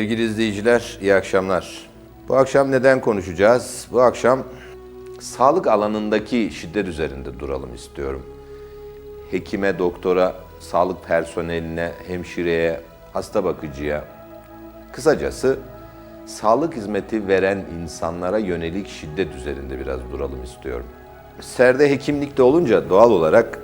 Sevgili izleyiciler, iyi akşamlar. Bu akşam neden konuşacağız? Bu akşam sağlık alanındaki şiddet üzerinde duralım istiyorum. Hekime, doktora, sağlık personeline, hemşireye, hasta bakıcıya, kısacası sağlık hizmeti veren insanlara yönelik şiddet üzerinde biraz duralım istiyorum. Serde hekimlikte olunca doğal olarak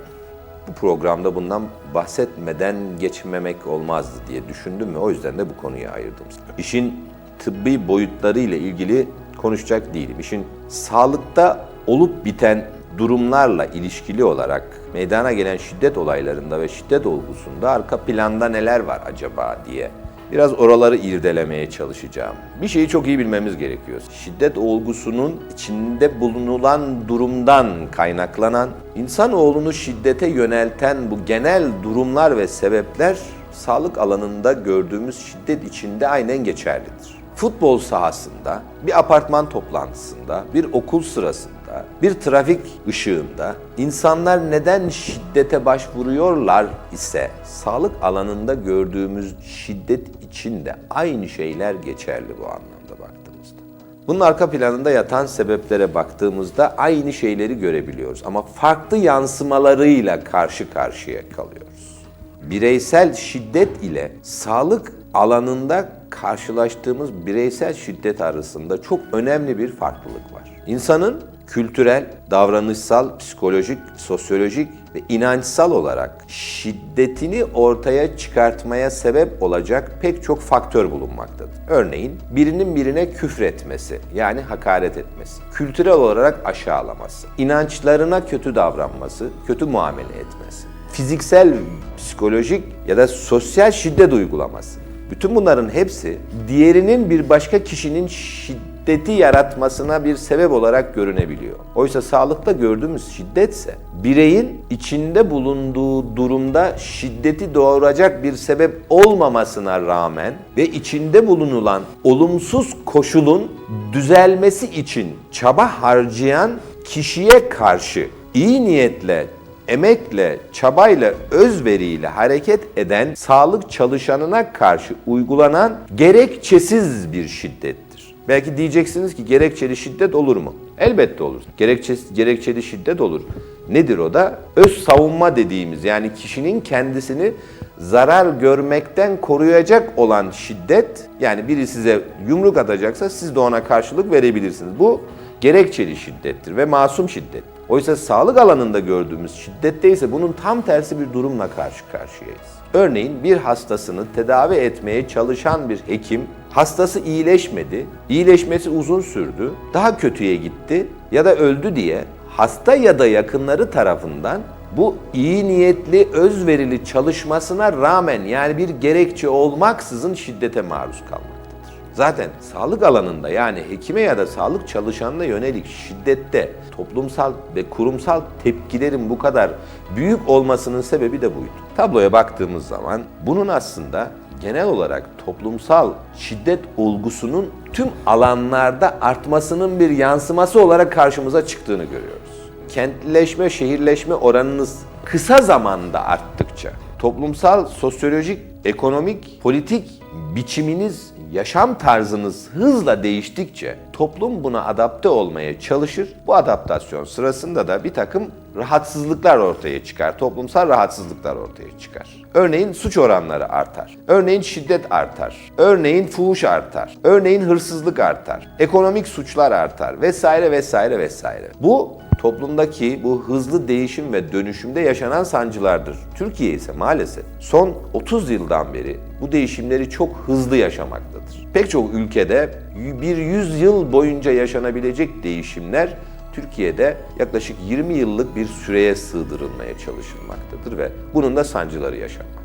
bu programda bundan bahsetmeden geçmemek olmazdı diye düşündüm ve o yüzden de bu konuyu ayırdım. İşin tıbbi boyutları ile ilgili konuşacak değilim. İşin sağlıkta olup biten durumlarla ilişkili olarak meydana gelen şiddet olaylarında ve şiddet olgusunda arka planda neler var acaba diye Biraz oraları irdelemeye çalışacağım. Bir şeyi çok iyi bilmemiz gerekiyor. Şiddet olgusunun içinde bulunulan durumdan kaynaklanan, insanoğlunu şiddete yönelten bu genel durumlar ve sebepler sağlık alanında gördüğümüz şiddet içinde aynen geçerlidir. Futbol sahasında, bir apartman toplantısında, bir okul sırasında, bir trafik ışığında insanlar neden şiddete başvuruyorlar ise sağlık alanında gördüğümüz şiddet için de aynı şeyler geçerli bu anlamda baktığımızda. Bunun arka planında yatan sebeplere baktığımızda aynı şeyleri görebiliyoruz ama farklı yansımalarıyla karşı karşıya kalıyoruz. Bireysel şiddet ile sağlık alanında karşılaştığımız bireysel şiddet arasında çok önemli bir farklılık var. İnsanın kültürel, davranışsal, psikolojik, sosyolojik ve inançsal olarak şiddetini ortaya çıkartmaya sebep olacak pek çok faktör bulunmaktadır. Örneğin birinin birine küfretmesi yani hakaret etmesi, kültürel olarak aşağılaması, inançlarına kötü davranması, kötü muamele etmesi, fiziksel, psikolojik ya da sosyal şiddet uygulaması. Bütün bunların hepsi diğerinin bir başka kişinin şiddeti yaratmasına bir sebep olarak görünebiliyor. Oysa sağlıkta gördüğümüz şiddetse bireyin içinde bulunduğu durumda şiddeti doğuracak bir sebep olmamasına rağmen ve içinde bulunulan olumsuz koşulun düzelmesi için çaba harcayan kişiye karşı iyi niyetle emekle, çabayla, özveriyle hareket eden sağlık çalışanına karşı uygulanan gerekçesiz bir şiddettir. Belki diyeceksiniz ki gerekçeli şiddet olur mu? Elbette olur. Gerekçesiz, gerekçeli şiddet olur. Nedir o da? Öz savunma dediğimiz yani kişinin kendisini zarar görmekten koruyacak olan şiddet yani biri size yumruk atacaksa siz de ona karşılık verebilirsiniz. Bu gerekçeli şiddettir ve masum şiddet. Oysa sağlık alanında gördüğümüz şiddette ise bunun tam tersi bir durumla karşı karşıyayız. Örneğin bir hastasını tedavi etmeye çalışan bir hekim hastası iyileşmedi, iyileşmesi uzun sürdü, daha kötüye gitti ya da öldü diye hasta ya da yakınları tarafından bu iyi niyetli, özverili çalışmasına rağmen yani bir gerekçe olmaksızın şiddete maruz kalmaktadır. Zaten sağlık alanında yani hekime ya da sağlık çalışanına yönelik şiddette toplumsal ve kurumsal tepkilerin bu kadar büyük olmasının sebebi de buydu. Tabloya baktığımız zaman bunun aslında genel olarak toplumsal şiddet olgusunun tüm alanlarda artmasının bir yansıması olarak karşımıza çıktığını görüyoruz. Kentleşme, şehirleşme oranınız kısa zamanda arttıkça toplumsal, sosyolojik, ekonomik, politik biçiminiz, yaşam tarzınız hızla değiştikçe toplum buna adapte olmaya çalışır. Bu adaptasyon sırasında da bir takım rahatsızlıklar ortaya çıkar. Toplumsal rahatsızlıklar ortaya çıkar. Örneğin suç oranları artar. Örneğin şiddet artar. Örneğin fuhuş artar. Örneğin hırsızlık artar. Ekonomik suçlar artar vesaire vesaire vesaire. Bu toplumdaki bu hızlı değişim ve dönüşümde yaşanan sancılardır. Türkiye ise maalesef son 30 yıldan beri bu değişimleri çok hızlı yaşamaktadır. Pek çok ülkede bir yüzyıl boyunca yaşanabilecek değişimler Türkiye'de yaklaşık 20 yıllık bir süreye sığdırılmaya çalışılmaktadır ve bunun da sancıları yaşanmaktadır.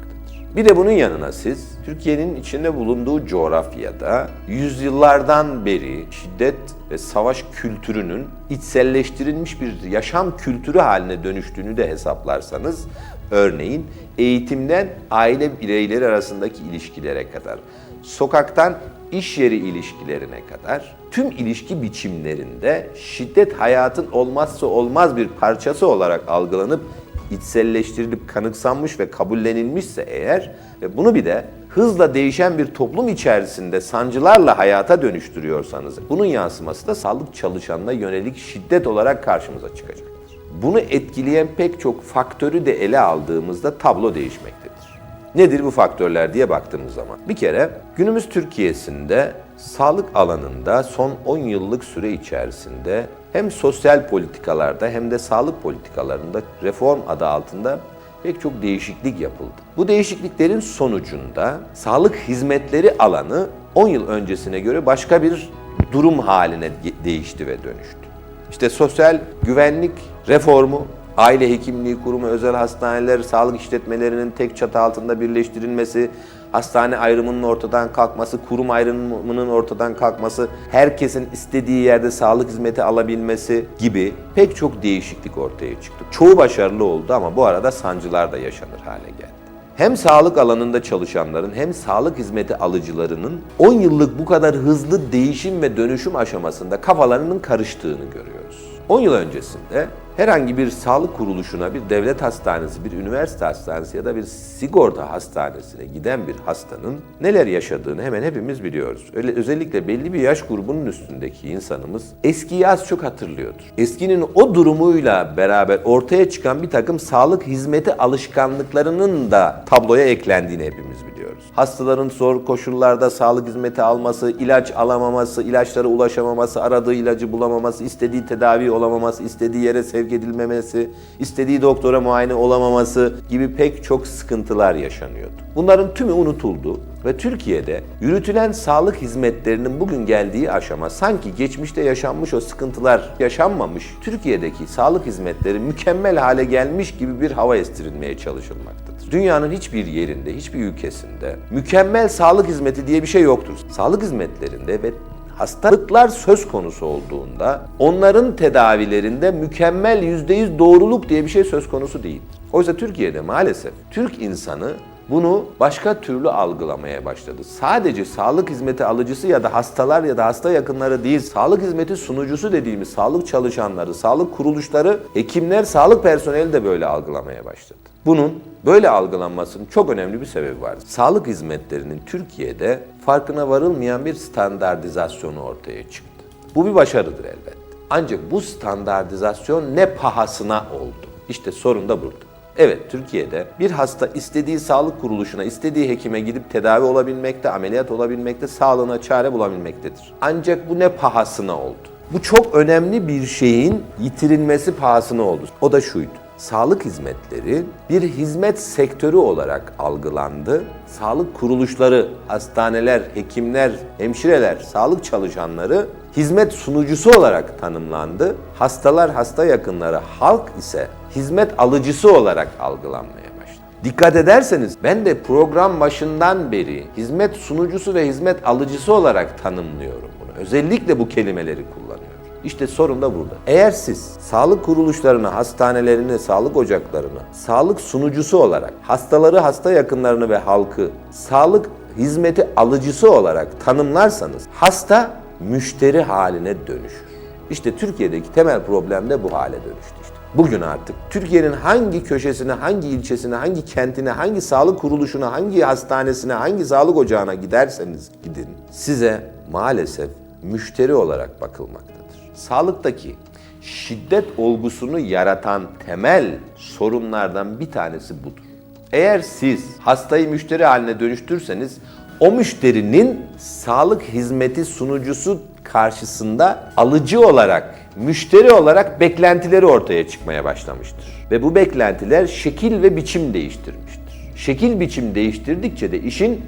Bir de bunun yanına siz Türkiye'nin içinde bulunduğu coğrafyada yüzyıllardan beri şiddet ve savaş kültürünün içselleştirilmiş bir yaşam kültürü haline dönüştüğünü de hesaplarsanız örneğin eğitimden aile bireyleri arasındaki ilişkilere kadar, sokaktan iş yeri ilişkilerine kadar tüm ilişki biçimlerinde şiddet hayatın olmazsa olmaz bir parçası olarak algılanıp içselleştirilip kanıksanmış ve kabullenilmişse eğer ve bunu bir de hızla değişen bir toplum içerisinde sancılarla hayata dönüştürüyorsanız bunun yansıması da sağlık çalışanına yönelik şiddet olarak karşımıza çıkacaktır. Bunu etkileyen pek çok faktörü de ele aldığımızda tablo değişmektedir. Nedir bu faktörler diye baktığımız zaman? Bir kere günümüz Türkiye'sinde sağlık alanında son 10 yıllık süre içerisinde hem sosyal politikalarda hem de sağlık politikalarında reform adı altında pek çok değişiklik yapıldı. Bu değişikliklerin sonucunda sağlık hizmetleri alanı 10 yıl öncesine göre başka bir durum haline değişti ve dönüştü. İşte sosyal güvenlik reformu, aile hekimliği kurumu, özel hastaneler, sağlık işletmelerinin tek çatı altında birleştirilmesi, hastane ayrımının ortadan kalkması, kurum ayrımının ortadan kalkması, herkesin istediği yerde sağlık hizmeti alabilmesi gibi pek çok değişiklik ortaya çıktı. Çoğu başarılı oldu ama bu arada sancılar da yaşanır hale geldi hem sağlık alanında çalışanların hem sağlık hizmeti alıcılarının 10 yıllık bu kadar hızlı değişim ve dönüşüm aşamasında kafalarının karıştığını görüyoruz. 10 yıl öncesinde herhangi bir sağlık kuruluşuna, bir devlet hastanesi, bir üniversite hastanesi ya da bir sigorta hastanesine giden bir hastanın neler yaşadığını hemen hepimiz biliyoruz. Öyle özellikle belli bir yaş grubunun üstündeki insanımız eskiyi az çok hatırlıyordur. Eskinin o durumuyla beraber ortaya çıkan bir takım sağlık hizmeti alışkanlıklarının da tabloya eklendiğini hepimiz biliyoruz. Hastaların zor koşullarda sağlık hizmeti alması, ilaç alamaması, ilaçlara ulaşamaması, aradığı ilacı bulamaması, istediği tedavi olamaması, istediği yere sevk edilmemesi, istediği doktora muayene olamaması gibi pek çok sıkıntılar yaşanıyordu. Bunların tümü unutuldu ve Türkiye'de yürütülen sağlık hizmetlerinin bugün geldiği aşama sanki geçmişte yaşanmış o sıkıntılar yaşanmamış, Türkiye'deki sağlık hizmetleri mükemmel hale gelmiş gibi bir hava estirilmeye çalışılmaktadır. Dünyanın hiçbir yerinde, hiçbir ülkesinde mükemmel sağlık hizmeti diye bir şey yoktur. Sağlık hizmetlerinde ve hastalıklar söz konusu olduğunda onların tedavilerinde mükemmel %100 doğruluk diye bir şey söz konusu değil. Oysa Türkiye'de maalesef Türk insanı bunu başka türlü algılamaya başladı. Sadece sağlık hizmeti alıcısı ya da hastalar ya da hasta yakınları değil, sağlık hizmeti sunucusu dediğimiz sağlık çalışanları, sağlık kuruluşları, hekimler, sağlık personeli de böyle algılamaya başladı. Bunun böyle algılanmasının çok önemli bir sebebi var. Sağlık hizmetlerinin Türkiye'de farkına varılmayan bir standartizasyonu ortaya çıktı. Bu bir başarıdır elbette. Ancak bu standartizasyon ne pahasına oldu? İşte sorun da burada. Evet, Türkiye'de bir hasta istediği sağlık kuruluşuna, istediği hekime gidip tedavi olabilmekte, ameliyat olabilmekte, sağlığına çare bulabilmektedir. Ancak bu ne pahasına oldu? Bu çok önemli bir şeyin yitirilmesi pahasına oldu. O da şuydu. Sağlık hizmetleri bir hizmet sektörü olarak algılandı. Sağlık kuruluşları, hastaneler, hekimler, hemşireler, sağlık çalışanları hizmet sunucusu olarak tanımlandı. Hastalar, hasta yakınları, halk ise hizmet alıcısı olarak algılanmaya başladı. Dikkat ederseniz ben de program başından beri hizmet sunucusu ve hizmet alıcısı olarak tanımlıyorum bunu. Özellikle bu kelimeleri kullanıyorum. İşte sorun da burada. Eğer siz sağlık kuruluşlarını, hastanelerini, sağlık ocaklarını sağlık sunucusu olarak hastaları, hasta yakınlarını ve halkı sağlık hizmeti alıcısı olarak tanımlarsanız hasta müşteri haline dönüşür. İşte Türkiye'deki temel problem de bu hale dönüştü işte. Bugün artık Türkiye'nin hangi köşesine, hangi ilçesine, hangi kentine, hangi sağlık kuruluşuna, hangi hastanesine, hangi sağlık ocağına giderseniz gidin size maalesef müşteri olarak bakılmaktadır. Sağlıktaki şiddet olgusunu yaratan temel sorunlardan bir tanesi budur. Eğer siz hastayı müşteri haline dönüştürseniz o müşterinin sağlık hizmeti sunucusu karşısında alıcı olarak, müşteri olarak beklentileri ortaya çıkmaya başlamıştır. Ve bu beklentiler şekil ve biçim değiştirmiştir. Şekil biçim değiştirdikçe de işin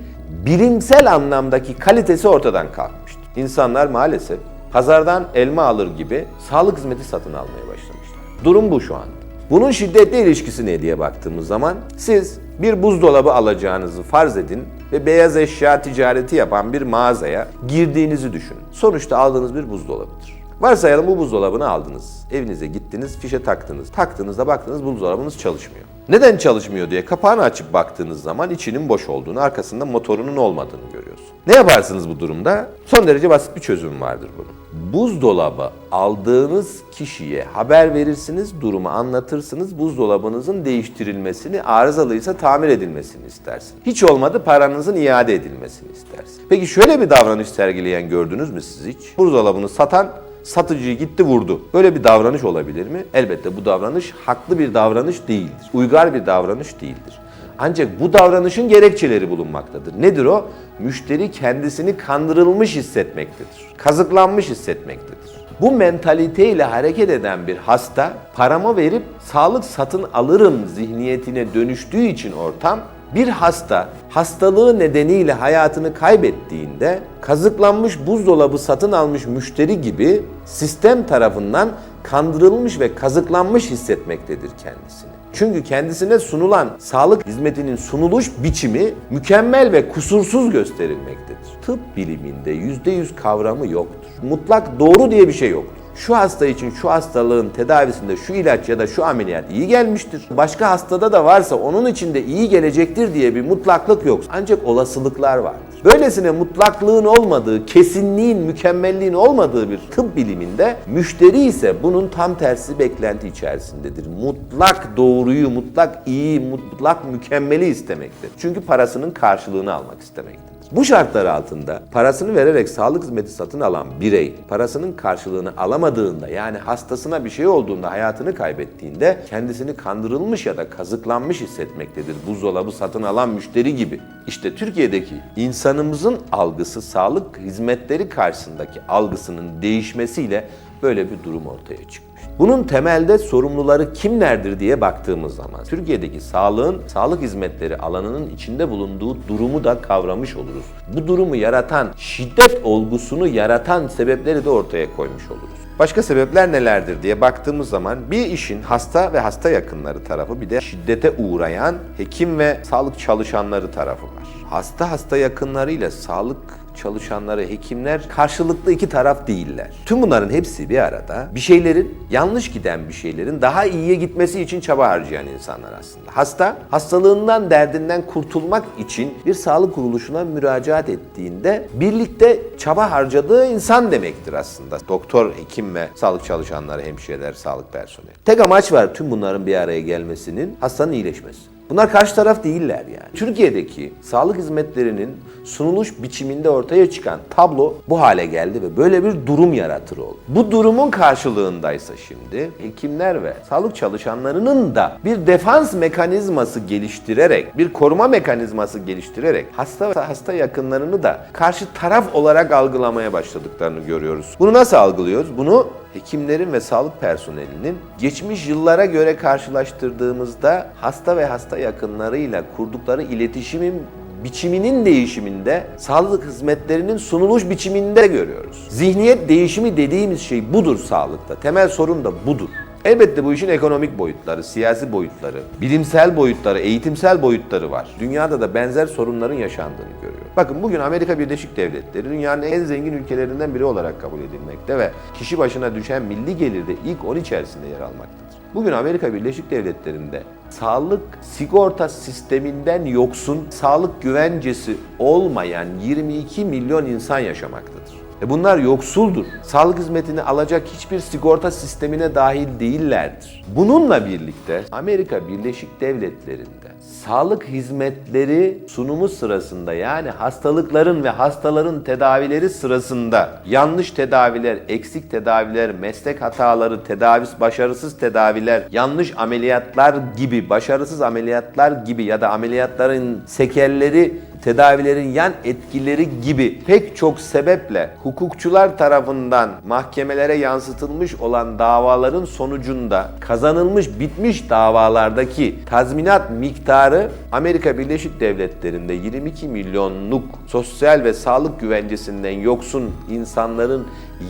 bilimsel anlamdaki kalitesi ortadan kalkmıştır. İnsanlar maalesef pazardan elma alır gibi sağlık hizmeti satın almaya başlamışlar. Durum bu şu anda. Bunun şiddetle ilişkisi ne diye baktığımız zaman siz bir buzdolabı alacağınızı farz edin ve beyaz eşya ticareti yapan bir mağazaya girdiğinizi düşünün. Sonuçta aldığınız bir buzdolabıdır. Varsayalım bu buzdolabını aldınız. Evinize gittiniz, fişe taktınız. Taktığınızda baktınız buzdolabınız çalışmıyor. Neden çalışmıyor diye kapağını açıp baktığınız zaman içinin boş olduğunu, arkasında motorunun olmadığını görüyorsun. Ne yaparsınız bu durumda? Son derece basit bir çözüm vardır bunun. Buzdolabı aldığınız kişiye haber verirsiniz, durumu anlatırsınız, buzdolabınızın değiştirilmesini, arızalıysa tamir edilmesini istersiniz. Hiç olmadı paranızın iade edilmesini istersiniz. Peki şöyle bir davranış sergileyen gördünüz mü siz hiç? Buzdolabını satan satıcıyı gitti vurdu. Böyle bir davranış olabilir mi? Elbette bu davranış haklı bir davranış değildir. Uygar bir davranış değildir. Ancak bu davranışın gerekçeleri bulunmaktadır. Nedir o? Müşteri kendisini kandırılmış hissetmektedir. Kazıklanmış hissetmektedir. Bu mentaliteyle hareket eden bir hasta paramı verip sağlık satın alırım zihniyetine dönüştüğü için ortam bir hasta hastalığı nedeniyle hayatını kaybettiğinde kazıklanmış buzdolabı satın almış müşteri gibi sistem tarafından kandırılmış ve kazıklanmış hissetmektedir kendisini. Çünkü kendisine sunulan sağlık hizmetinin sunuluş biçimi mükemmel ve kusursuz gösterilmektedir. Tıp biliminde %100 kavramı yoktur. Mutlak doğru diye bir şey yoktur şu hasta için şu hastalığın tedavisinde şu ilaç ya da şu ameliyat iyi gelmiştir. Başka hastada da varsa onun için de iyi gelecektir diye bir mutlaklık yok. Ancak olasılıklar vardır. Böylesine mutlaklığın olmadığı, kesinliğin, mükemmelliğin olmadığı bir tıp biliminde müşteri ise bunun tam tersi beklenti içerisindedir. Mutlak doğruyu, mutlak iyi, mutlak mükemmeli istemektedir. Çünkü parasının karşılığını almak istemektedir. Bu şartlar altında parasını vererek sağlık hizmeti satın alan birey parasının karşılığını alamadığında yani hastasına bir şey olduğunda hayatını kaybettiğinde kendisini kandırılmış ya da kazıklanmış hissetmektedir. Buzdolabı satın alan müşteri gibi. İşte Türkiye'deki insanımızın algısı sağlık hizmetleri karşısındaki algısının değişmesiyle böyle bir durum ortaya çıkmış. Bunun temelde sorumluları kimlerdir diye baktığımız zaman Türkiye'deki sağlığın, sağlık hizmetleri alanının içinde bulunduğu durumu da kavramış oluruz. Bu durumu yaratan, şiddet olgusunu yaratan sebepleri de ortaya koymuş oluruz. Başka sebepler nelerdir diye baktığımız zaman bir işin hasta ve hasta yakınları tarafı bir de şiddete uğrayan hekim ve sağlık çalışanları tarafı var. Hasta hasta yakınlarıyla sağlık çalışanları, hekimler karşılıklı iki taraf değiller. Tüm bunların hepsi bir arada bir şeylerin, yanlış giden bir şeylerin daha iyiye gitmesi için çaba harcayan insanlar aslında. Hasta, hastalığından, derdinden kurtulmak için bir sağlık kuruluşuna müracaat ettiğinde birlikte çaba harcadığı insan demektir aslında. Doktor, hekim ve sağlık çalışanları, hemşireler, sağlık personeli. Tek amaç var tüm bunların bir araya gelmesinin hastanın iyileşmesi. Bunlar karşı taraf değiller yani. Türkiye'deki sağlık hizmetlerinin sunuluş biçiminde ortaya çıkan tablo bu hale geldi ve böyle bir durum yaratır oldu. Bu durumun karşılığındaysa şimdi hekimler ve sağlık çalışanlarının da bir defans mekanizması geliştirerek, bir koruma mekanizması geliştirerek hasta ve hasta yakınlarını da karşı taraf olarak algılamaya başladıklarını görüyoruz. Bunu nasıl algılıyoruz? Bunu hekimlerin ve sağlık personelinin geçmiş yıllara göre karşılaştırdığımızda hasta ve hasta yakınlarıyla kurdukları iletişimin biçiminin değişiminde, sağlık hizmetlerinin sunuluş biçiminde görüyoruz. Zihniyet değişimi dediğimiz şey budur sağlıkta. Temel sorun da budur. Elbette bu işin ekonomik boyutları, siyasi boyutları, bilimsel boyutları, eğitimsel boyutları var. Dünyada da benzer sorunların yaşandığını görüyoruz. Bakın bugün Amerika Birleşik Devletleri dünyanın en zengin ülkelerinden biri olarak kabul edilmekte ve kişi başına düşen milli gelirde ilk 10 içerisinde yer almaktadır. Bugün Amerika Birleşik Devletleri'nde sağlık sigorta sisteminden yoksun, sağlık güvencesi olmayan 22 milyon insan yaşamaktadır. E bunlar yoksuldur. Sağlık hizmetini alacak hiçbir sigorta sistemine dahil değillerdir. Bununla birlikte Amerika Birleşik Devletleri'nde sağlık hizmetleri sunumu sırasında yani hastalıkların ve hastaların tedavileri sırasında yanlış tedaviler, eksik tedaviler, meslek hataları, tedavis başarısız tedaviler, yanlış ameliyatlar gibi, başarısız ameliyatlar gibi ya da ameliyatların sekelleri tedavilerin yan etkileri gibi pek çok sebeple hukukçular tarafından mahkemelere yansıtılmış olan davaların sonucunda kazanılmış bitmiş davalardaki tazminat miktarı Amerika Birleşik Devletleri'nde 22 milyonluk sosyal ve sağlık güvencesinden yoksun insanların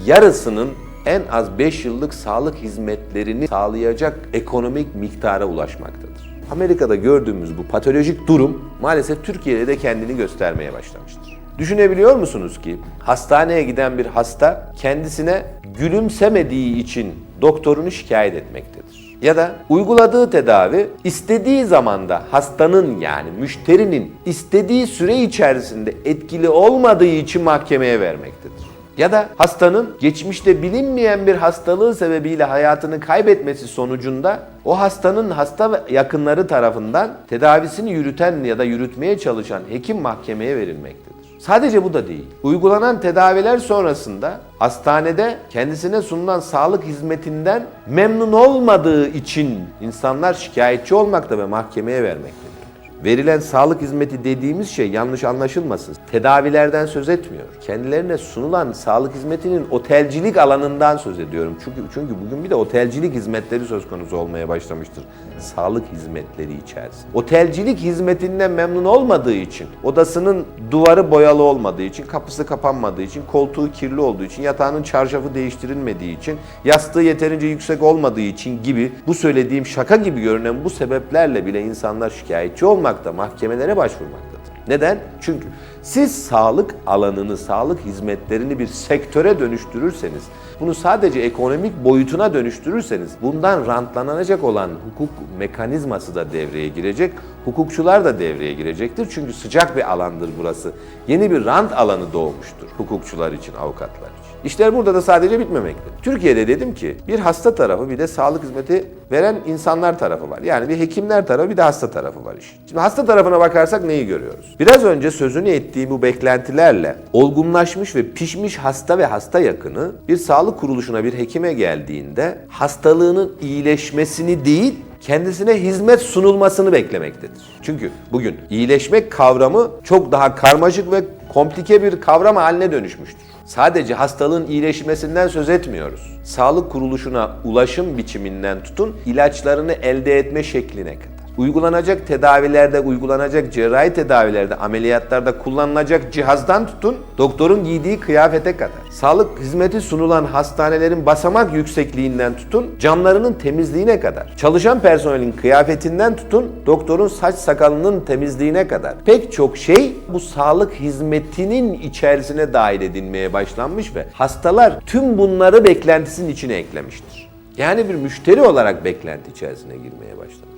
yarısının en az 5 yıllık sağlık hizmetlerini sağlayacak ekonomik miktara ulaşmaktadır. Amerika'da gördüğümüz bu patolojik durum maalesef Türkiye'de de kendini göstermeye başlamıştır. Düşünebiliyor musunuz ki hastaneye giden bir hasta kendisine gülümsemediği için doktorunu şikayet etmektedir. Ya da uyguladığı tedavi istediği zamanda hastanın yani müşterinin istediği süre içerisinde etkili olmadığı için mahkemeye vermektedir. Ya da hastanın geçmişte bilinmeyen bir hastalığı sebebiyle hayatını kaybetmesi sonucunda o hastanın hasta yakınları tarafından tedavisini yürüten ya da yürütmeye çalışan hekim mahkemeye verilmektedir. Sadece bu da değil. Uygulanan tedaviler sonrasında hastanede kendisine sunulan sağlık hizmetinden memnun olmadığı için insanlar şikayetçi olmakta ve mahkemeye vermektedir. Verilen sağlık hizmeti dediğimiz şey yanlış anlaşılmasın. Tedavilerden söz etmiyor. Kendilerine sunulan sağlık hizmetinin otelcilik alanından söz ediyorum. Çünkü çünkü bugün bir de otelcilik hizmetleri söz konusu olmaya başlamıştır. Sağlık hizmetleri içerisinde. Otelcilik hizmetinden memnun olmadığı için, odasının duvarı boyalı olmadığı için, kapısı kapanmadığı için, koltuğu kirli olduğu için, yatağının çarşafı değiştirilmediği için, yastığı yeterince yüksek olmadığı için gibi bu söylediğim şaka gibi görünen bu sebeplerle bile insanlar şikayetçi olmakta, mahkemelere başvurmaktadır. Neden? Çünkü siz sağlık alanını, sağlık hizmetlerini bir sektöre dönüştürürseniz, bunu sadece ekonomik boyutuna dönüştürürseniz bundan rantlanacak olan hukuk mekanizması da devreye girecek, hukukçular da devreye girecektir. Çünkü sıcak bir alandır burası. Yeni bir rant alanı doğmuştur hukukçular için, avukatlar için. İşler burada da sadece bitmemekte. Türkiye'de dedim ki bir hasta tarafı bir de sağlık hizmeti veren insanlar tarafı var. Yani bir hekimler tarafı bir de hasta tarafı var iş. Şimdi hasta tarafına bakarsak neyi görüyoruz? Biraz önce sözünü ettiğim bu beklentilerle olgunlaşmış ve pişmiş hasta ve hasta yakını bir sağlık kuruluşuna bir hekime geldiğinde hastalığının iyileşmesini değil kendisine hizmet sunulmasını beklemektedir. Çünkü bugün iyileşmek kavramı çok daha karmaşık ve komplike bir kavram haline dönüşmüştür. Sadece hastalığın iyileşmesinden söz etmiyoruz. Sağlık kuruluşuna ulaşım biçiminden tutun ilaçlarını elde etme şekline kadar. Uygulanacak tedavilerde, uygulanacak cerrahi tedavilerde, ameliyatlarda kullanılacak cihazdan tutun, doktorun giydiği kıyafete kadar. Sağlık hizmeti sunulan hastanelerin basamak yüksekliğinden tutun, camlarının temizliğine kadar. Çalışan personelin kıyafetinden tutun, doktorun saç sakalının temizliğine kadar. Pek çok şey bu sağlık hizmetinin içerisine dahil edilmeye başlanmış ve hastalar tüm bunları beklentisinin içine eklemiştir. Yani bir müşteri olarak beklenti içerisine girmeye başlamıştır.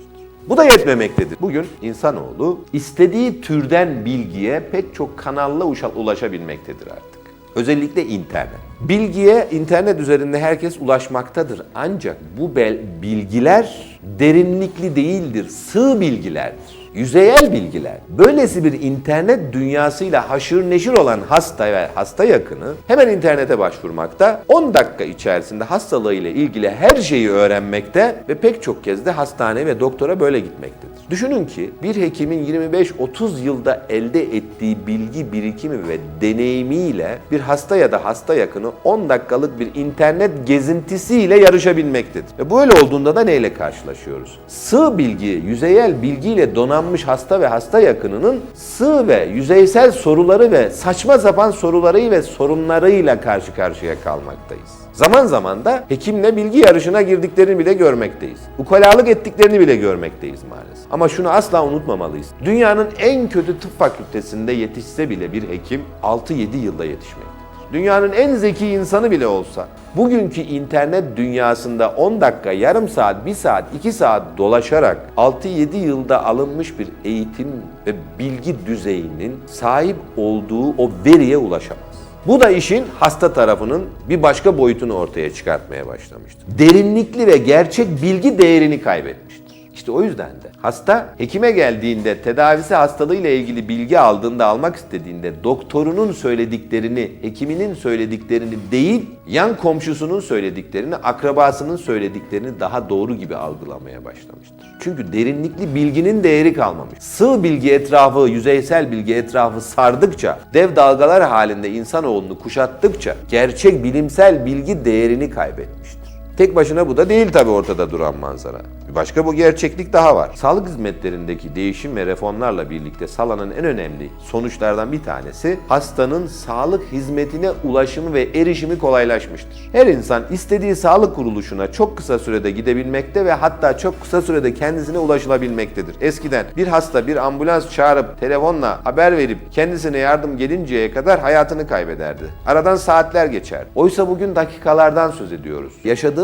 Bu da yetmemektedir. Bugün insanoğlu istediği türden bilgiye pek çok kanalla ulaşabilmektedir artık. Özellikle internet. Bilgiye internet üzerinde herkes ulaşmaktadır. Ancak bu bilgiler derinlikli değildir, sığ bilgilerdir. Yüzeyel bilgiler. Böylesi bir internet dünyasıyla haşır neşir olan hasta ve hasta yakını hemen internete başvurmakta, 10 dakika içerisinde hastalığıyla ilgili her şeyi öğrenmekte ve pek çok kez de hastane ve doktora böyle gitmektedir. Düşünün ki bir hekimin 25-30 yılda elde ettiği bilgi birikimi ve deneyimiyle bir hasta ya da hasta yakını 10 dakikalık bir internet gezintisiyle yarışabilmektedir. Ve böyle olduğunda da neyle karşılaşıyoruz? Sığ bilgi, yüzeyel bilgiyle donanmış hasta ve hasta yakınının sığ ve yüzeysel soruları ve saçma sapan soruları ve sorunlarıyla karşı karşıya kalmaktayız. Zaman zaman da hekimle bilgi yarışına girdiklerini bile görmekteyiz. Ukalalık ettiklerini bile görmekteyiz maalesef. Ama şunu asla unutmamalıyız. Dünyanın en kötü tıp fakültesinde yetişse bile bir hekim 6-7 yılda yetişmektedir. Dünyanın en zeki insanı bile olsa bugünkü internet dünyasında 10 dakika, yarım saat, 1 saat, 2 saat dolaşarak 6-7 yılda alınmış bir eğitim ve bilgi düzeyinin sahip olduğu o veriye ulaşamaz. Bu da işin hasta tarafının bir başka boyutunu ortaya çıkartmaya başlamıştır. Derinlikli ve gerçek bilgi değerini kaybetmiştir. İşte o yüzden de hasta hekime geldiğinde tedavisi hastalığıyla ilgili bilgi aldığında almak istediğinde doktorunun söylediklerini, hekiminin söylediklerini değil, yan komşusunun söylediklerini, akrabasının söylediklerini daha doğru gibi algılamaya başlamıştır. Çünkü derinlikli bilginin değeri kalmamış. Sığ bilgi etrafı, yüzeysel bilgi etrafı sardıkça, dev dalgalar halinde insanoğlunu kuşattıkça gerçek bilimsel bilgi değerini kaybetmiştir. Tek başına bu da değil tabii ortada duran manzara. Başka bu gerçeklik daha var. Sağlık hizmetlerindeki değişim ve reformlarla birlikte sağlanan en önemli sonuçlardan bir tanesi hastanın sağlık hizmetine ulaşımı ve erişimi kolaylaşmıştır. Her insan istediği sağlık kuruluşuna çok kısa sürede gidebilmekte ve hatta çok kısa sürede kendisine ulaşılabilmektedir. Eskiden bir hasta bir ambulans çağırıp telefonla haber verip kendisine yardım gelinceye kadar hayatını kaybederdi. Aradan saatler geçer. Oysa bugün dakikalardan söz ediyoruz.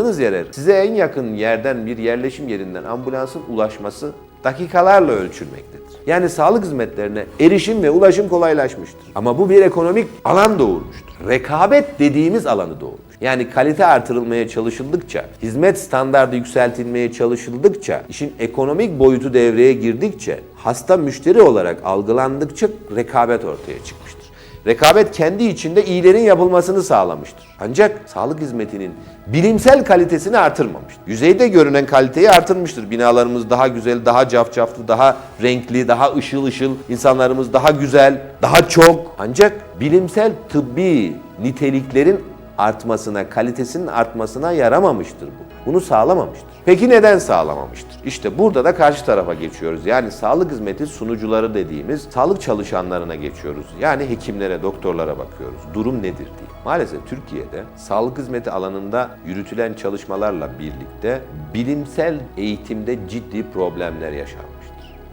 Yaşadığınız yere size en yakın yerden bir yerleşim yerinden ambulansın ulaşması dakikalarla ölçülmektedir. Yani sağlık hizmetlerine erişim ve ulaşım kolaylaşmıştır. Ama bu bir ekonomik alan doğurmuştur. Rekabet dediğimiz alanı doğurmuş. Yani kalite artırılmaya çalışıldıkça, hizmet standardı yükseltilmeye çalışıldıkça, işin ekonomik boyutu devreye girdikçe, hasta müşteri olarak algılandıkça rekabet ortaya çıkmıştır. Rekabet kendi içinde iyilerin yapılmasını sağlamıştır. Ancak sağlık hizmetinin bilimsel kalitesini artırmamıştır. Yüzeyde görünen kaliteyi artırmıştır. Binalarımız daha güzel, daha cafcaflı, daha renkli, daha ışıl ışıl, insanlarımız daha güzel, daha çok. Ancak bilimsel tıbbi niteliklerin artmasına, kalitesinin artmasına yaramamıştır bu. Bunu sağlamamıştır. Peki neden sağlamamıştır? İşte burada da karşı tarafa geçiyoruz. Yani sağlık hizmeti sunucuları dediğimiz sağlık çalışanlarına geçiyoruz. Yani hekimlere, doktorlara bakıyoruz. Durum nedir diye. Maalesef Türkiye'de sağlık hizmeti alanında yürütülen çalışmalarla birlikte bilimsel eğitimde ciddi problemler yaşanmıştır.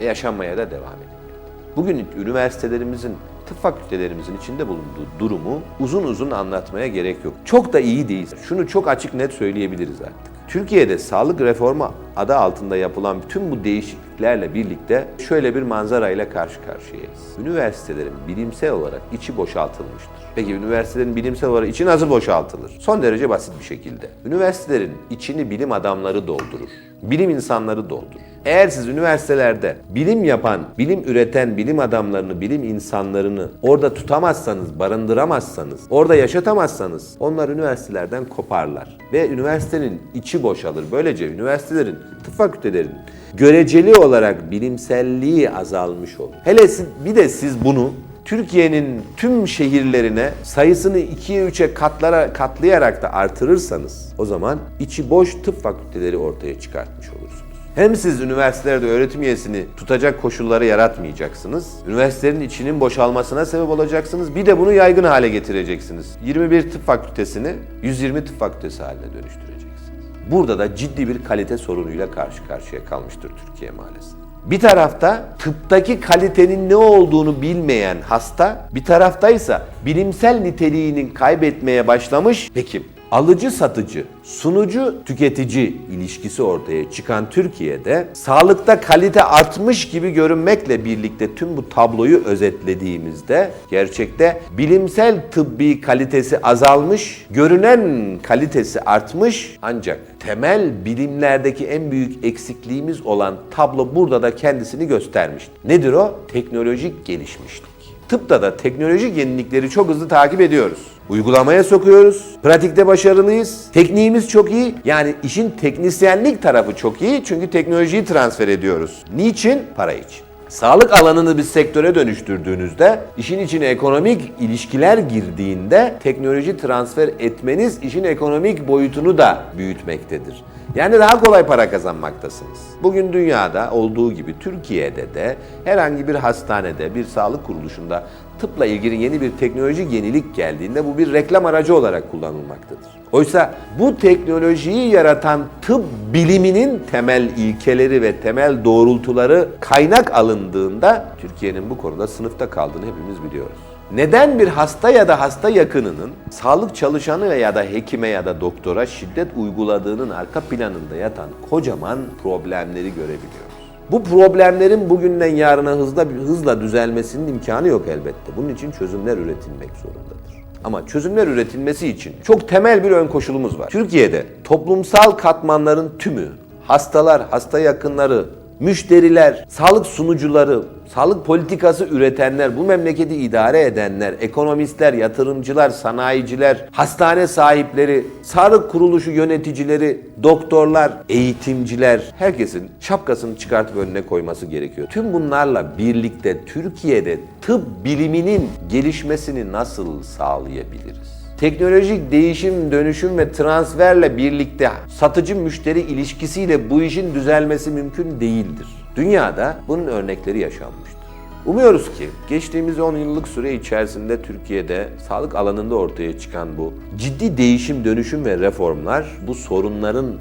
Ve yaşanmaya da devam edilmektedir. Bugün üniversitelerimizin tıp fakültelerimizin içinde bulunduğu durumu uzun uzun anlatmaya gerek yok. Çok da iyi değil. Şunu çok açık net söyleyebiliriz artık. Türkiye'de sağlık reformu adı altında yapılan tüm bu değişikliklerle birlikte şöyle bir manzarayla karşı karşıyayız. Üniversitelerin bilimsel olarak içi boşaltılmıştır. Peki üniversitelerin bilimsel olarak içi nasıl boşaltılır? Son derece basit bir şekilde. Üniversitelerin içini bilim adamları doldurur. Bilim insanları doldurur. Eğer siz üniversitelerde bilim yapan, bilim üreten bilim adamlarını, bilim insanlarını orada tutamazsanız, barındıramazsanız, orada yaşatamazsanız onlar üniversitelerden koparlar. Ve üniversitenin içi boşalır. Böylece üniversitelerin, tıp fakültelerinin göreceli olarak bilimselliği azalmış olur. Hele bir de siz bunu Türkiye'nin tüm şehirlerine sayısını 2'ye 3'e katlara katlayarak da artırırsanız o zaman içi boş tıp fakülteleri ortaya çıkartmış olursunuz. Hem siz üniversitelerde öğretim üyesini tutacak koşulları yaratmayacaksınız. Üniversitelerin içinin boşalmasına sebep olacaksınız. Bir de bunu yaygın hale getireceksiniz. 21 tıp fakültesini 120 tıp fakültesi haline dönüştüreceksiniz. Burada da ciddi bir kalite sorunuyla karşı karşıya kalmıştır Türkiye maalesef. Bir tarafta tıptaki kalitenin ne olduğunu bilmeyen hasta, bir taraftaysa bilimsel niteliğinin kaybetmeye başlamış hekim. Alıcı satıcı, sunucu tüketici ilişkisi ortaya çıkan Türkiye'de sağlıkta kalite artmış gibi görünmekle birlikte tüm bu tabloyu özetlediğimizde gerçekte bilimsel tıbbi kalitesi azalmış, görünen kalitesi artmış ancak temel bilimlerdeki en büyük eksikliğimiz olan tablo burada da kendisini göstermiş. Nedir o? Teknolojik gelişmişlik. Tıpta da teknolojik yenilikleri çok hızlı takip ediyoruz. Uygulamaya sokuyoruz. Pratikte başarılıyız. Tekniğimiz çok iyi. Yani işin teknisyenlik tarafı çok iyi. Çünkü teknolojiyi transfer ediyoruz. Niçin? Para için. Sağlık alanını bir sektöre dönüştürdüğünüzde, işin içine ekonomik ilişkiler girdiğinde teknoloji transfer etmeniz işin ekonomik boyutunu da büyütmektedir. Yani daha kolay para kazanmaktasınız. Bugün dünyada olduğu gibi Türkiye'de de herhangi bir hastanede, bir sağlık kuruluşunda tıpla ilgili yeni bir teknolojik yenilik geldiğinde bu bir reklam aracı olarak kullanılmaktadır. Oysa bu teknolojiyi yaratan tıp biliminin temel ilkeleri ve temel doğrultuları kaynak alındığında Türkiye'nin bu konuda sınıfta kaldığını hepimiz biliyoruz. Neden bir hasta ya da hasta yakınının sağlık çalışanı ya da hekime ya da doktora şiddet uyguladığının arka planında yatan kocaman problemleri görebiliyoruz. Bu problemlerin bugünden yarına hızla hızla düzelmesinin imkanı yok elbette. Bunun için çözümler üretilmek zorundadır. Ama çözümler üretilmesi için çok temel bir ön koşulumuz var. Türkiye'de toplumsal katmanların tümü, hastalar, hasta yakınları, müşteriler, sağlık sunucuları, sağlık politikası üretenler, bu memleketi idare edenler, ekonomistler, yatırımcılar, sanayiciler, hastane sahipleri, sağlık kuruluşu yöneticileri, doktorlar, eğitimciler, herkesin şapkasını çıkartıp önüne koyması gerekiyor. Tüm bunlarla birlikte Türkiye'de tıp biliminin gelişmesini nasıl sağlayabiliriz? Teknolojik değişim, dönüşüm ve transferle birlikte satıcı müşteri ilişkisiyle bu işin düzelmesi mümkün değildir. Dünyada bunun örnekleri yaşanmıştır. Umuyoruz ki geçtiğimiz 10 yıllık süre içerisinde Türkiye'de sağlık alanında ortaya çıkan bu ciddi değişim, dönüşüm ve reformlar bu sorunların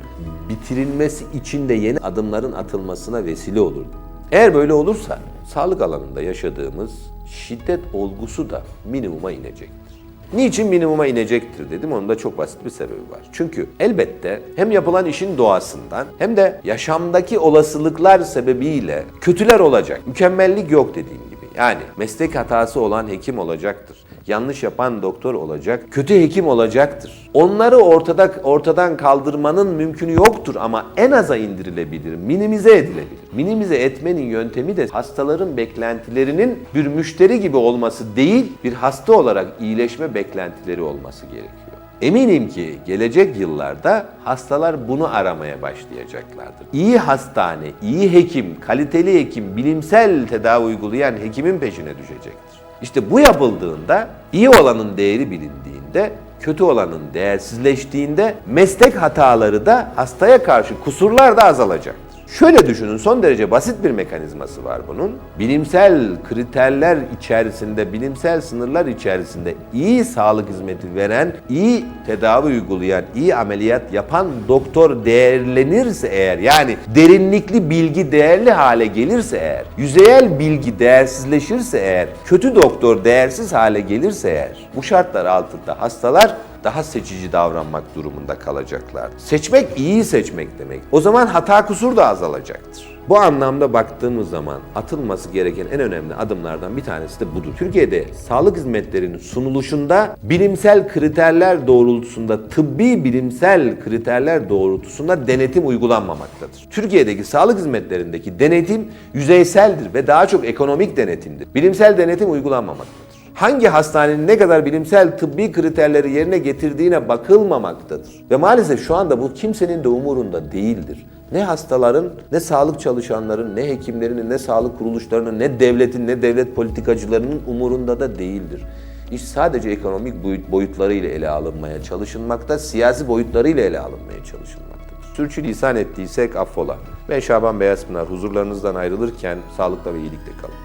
bitirilmesi için de yeni adımların atılmasına vesile olur. Eğer böyle olursa sağlık alanında yaşadığımız şiddet olgusu da minimuma inecektir. Niçin minimuma inecektir dedim. Onun da çok basit bir sebebi var. Çünkü elbette hem yapılan işin doğasından hem de yaşamdaki olasılıklar sebebiyle kötüler olacak. Mükemmellik yok dediğim gibi. Yani meslek hatası olan hekim olacaktır. Yanlış yapan doktor olacak, kötü hekim olacaktır. Onları ortada ortadan kaldırmanın mümkünü yoktur ama en aza indirilebilir, minimize edilebilir. Minimize etmenin yöntemi de hastaların beklentilerinin bir müşteri gibi olması değil, bir hasta olarak iyileşme beklentileri olması gerekiyor. Eminim ki gelecek yıllarda hastalar bunu aramaya başlayacaklardır. İyi hastane, iyi hekim, kaliteli hekim, bilimsel tedavi uygulayan hekimin peşine düşecektir. İşte bu yapıldığında, iyi olanın değeri bilindiğinde, kötü olanın değersizleştiğinde meslek hataları da hastaya karşı kusurlar da azalacaktır. Şöyle düşünün son derece basit bir mekanizması var bunun. Bilimsel kriterler içerisinde, bilimsel sınırlar içerisinde iyi sağlık hizmeti veren, iyi tedavi uygulayan, iyi ameliyat yapan doktor değerlenirse eğer yani derinlikli bilgi değerli hale gelirse eğer, yüzeyel bilgi değersizleşirse eğer, kötü doktor değersiz hale gelirse eğer bu şartlar altında hastalar daha seçici davranmak durumunda kalacaklar. Seçmek iyi seçmek demek. O zaman hata kusur da azalacaktır. Bu anlamda baktığımız zaman atılması gereken en önemli adımlardan bir tanesi de budur. Türkiye'de sağlık hizmetlerinin sunuluşunda bilimsel kriterler doğrultusunda, tıbbi bilimsel kriterler doğrultusunda denetim uygulanmamaktadır. Türkiye'deki sağlık hizmetlerindeki denetim yüzeyseldir ve daha çok ekonomik denetimdir. Bilimsel denetim uygulanmamaktadır hangi hastanenin ne kadar bilimsel tıbbi kriterleri yerine getirdiğine bakılmamaktadır. Ve maalesef şu anda bu kimsenin de umurunda değildir. Ne hastaların, ne sağlık çalışanların, ne hekimlerin, ne sağlık kuruluşlarının, ne devletin, ne devlet politikacılarının umurunda da değildir. İş sadece ekonomik boyut, boyutlarıyla ele alınmaya çalışılmakta, siyasi boyutlarıyla ele alınmaya çalışılmaktadır. Sürçülisan ettiysek affola. Ben Şaban Beyazpınar huzurlarınızdan ayrılırken sağlıkla ve iyilikle kalın.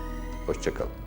Hoşçakalın.